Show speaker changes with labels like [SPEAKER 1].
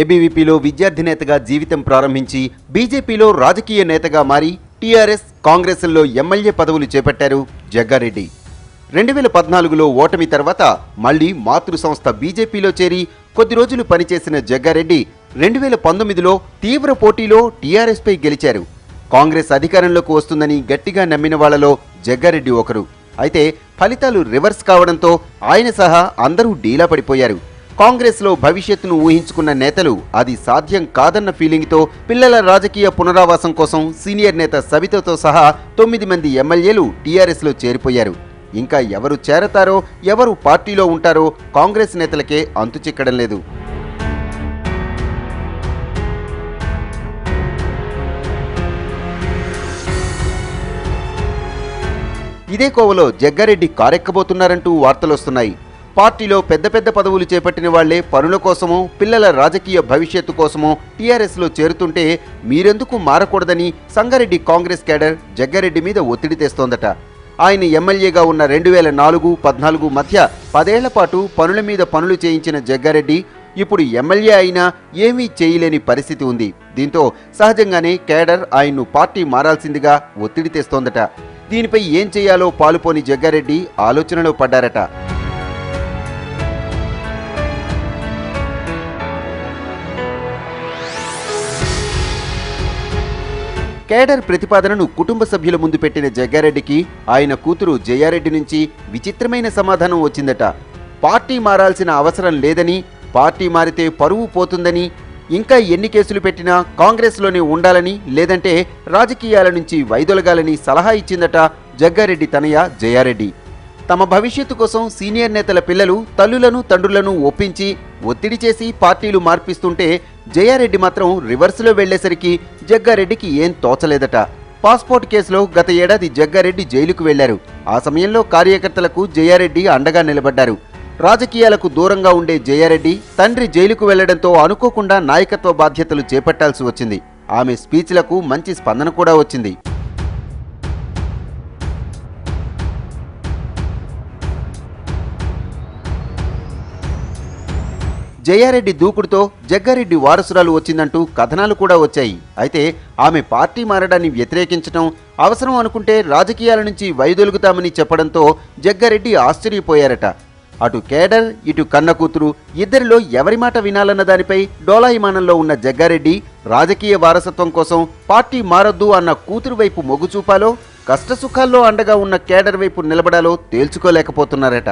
[SPEAKER 1] ఏబీవీపీలో విద్యార్థి నేతగా జీవితం ప్రారంభించి బీజేపీలో రాజకీయ నేతగా మారి టీఆర్ఎస్ కాంగ్రెస్లో ఎమ్మెల్యే పదవులు చేపట్టారు జగ్గారెడ్డి. రెండు వేల పద్నాలుగులో ఓటమి తర్వాత మళ్ళీ మాతృ సంస్థ బీజేపీలో చేరి కొద్ది రోజులు పనిచేసిన జగ్గారెడ్డి రెండు వేల పంతొమ్మిదిలో తీవ్ర పోటీలో టీఆర్ఎస్పై గెలిచారు. కాంగ్రెస్ అధికారంలోకి వస్తుందని గట్టిగా నమ్మిన వాళ్ళలో జగ్గారెడ్డి ఒకరు. అయితే ఫలితాలు రివర్స్ కావడంతో ఆయన సహా అందరూ డీలా పడిపోయారు. కాంగ్రెస్లో భవిష్యత్తును ఊహించుకున్న నేతలు అది సాధ్యం కాదన్న ఫీలింగ్తో పిల్లల రాజకీయ పునరావాసం కోసం సీనియర్ నేత సబితతో సహా తొమ్మిది మంది ఎమ్మెల్యేలు టీఆర్ఎస్లో చేరిపోయారు. ఇంకా ఎవరు చేరతారో ఎవరు పార్టీలో ఉంటారో కాంగ్రెస్ నేతలకే అంతు చిక్కడం లేదు. ఇదే కోవలో జగ్గారెడ్డి కారెక్కబోతున్నారంటూ వార్తలొస్తున్నాయి. పార్టీలో పెద్ద పెద్ద పదవులు చేపట్టిన వాళ్ళే పనుల కోసమో పిల్లల రాజకీయ భవిష్యత్తు కోసమో టీఆర్ఎస్లో చేరుతుంటే మీరెందుకు మారకూడదని సంగారెడ్డి కాంగ్రెస్ కేడర్ జగ్గారెడ్డి మీద ఒత్తిడి తెస్తోందట. ఆయన ఎమ్మెల్యేగా ఉన్న రెండు వేల నాలుగు పద్నాలుగు మధ్య పదేళ్ళ పాటు పనుల మీద పనులు చేయించిన జగ్గారెడ్డి ఇప్పుడు ఎమ్మెల్యే అయినా ఏమీ చేయలేని పరిస్థితి ఉంది. దీంతో సహజంగానే కేడర్ ఆయన్ను పార్టీ మారాల్సిందిగా ఒత్తిడి తెస్తోందట. దీనిపై ఏం చేయాలో పాలుపోని జగ్గారెడ్డి ఆలోచనలో పడ్డారట. కేడర్ ప్రతిపాదనను కుటుంబ సభ్యుల ముందు పెట్టిన జగ్గారెడ్డికి ఆయన కూతురు జయారెడ్డి నుంచి విచిత్రమైన సమాధానం వచ్చిందట. పార్టీ మారాల్సిన అవసరం లేదని పార్టీ మారితే పరువు పోతుందని ఇంకా ఎన్ని కేసులు పెట్టినా కాంగ్రెస్లోనే ఉండాలని లేదంటే రాజకీయాల నుంచి వైదొలగాలని సలహా ఇచ్చిందట జగ్గారెడ్డి తనయ జయారెడ్డి. తమ భవిష్యత్తు కోసం సీనియర్ నేతల పిల్లలు తల్లులను తండ్రులను ఒప్పించి ఒత్తిడి చేసి పార్టీలు మార్పిస్తుంటే జయారెడ్డి మాత్రం రివర్స్లో వెళ్ళేసరికి జగ్గారెడ్డికి ఏం తోచలేదట. పాస్పోర్ట్ కేసులో గత ఏడాది జగ్గారెడ్డి జైలుకు వెళ్ళారు ఆ సమయంలో కార్యకర్తలకు జయారెడ్డి అండగా నిలబడ్డారు. రాజకీయాలకు దూరంగా ఉండే జయారెడ్డి తండ్రి జైలుకు వెళ్ళడంతో అనుకోకుండా నాయకత్వ బాధ్యతలు చేపట్టాల్సి వచ్చింది. ఆమె స్పీచ్లకు మంచి స్పందన కూడా వచ్చింది. జయారెడ్డి దూకుడుతో జగ్గారెడ్డి వారసురాలు వచ్చిందంటూ కథనాలు కూడా వచ్చాయి. అయితే ఆమె పార్టీ మారడాన్ని వ్యతిరేకించడం అవసరం అనుకుంటే రాజకీయాల నుంచి వైదొలుగుతామని చెప్పడంతో జగ్గారెడ్డి ఆశ్చర్యపోయారట. అటు కేడర్ ఇటు కన్న కూతురు ఇద్దరిలో ఎవరి మాట వినాలన్న దానిపై డోలాయిమానంలో ఉన్న జగ్గారెడ్డి రాజకీయ వారసత్వం కోసం పార్టీ మారొద్దు అన్న కూతురు వైపు మొగ్గు చూపాలో కష్టసుఖాల్లో అండగా ఉన్న కేడర్ వైపు నిలబడాలో తేల్చుకోలేకపోతున్నారట.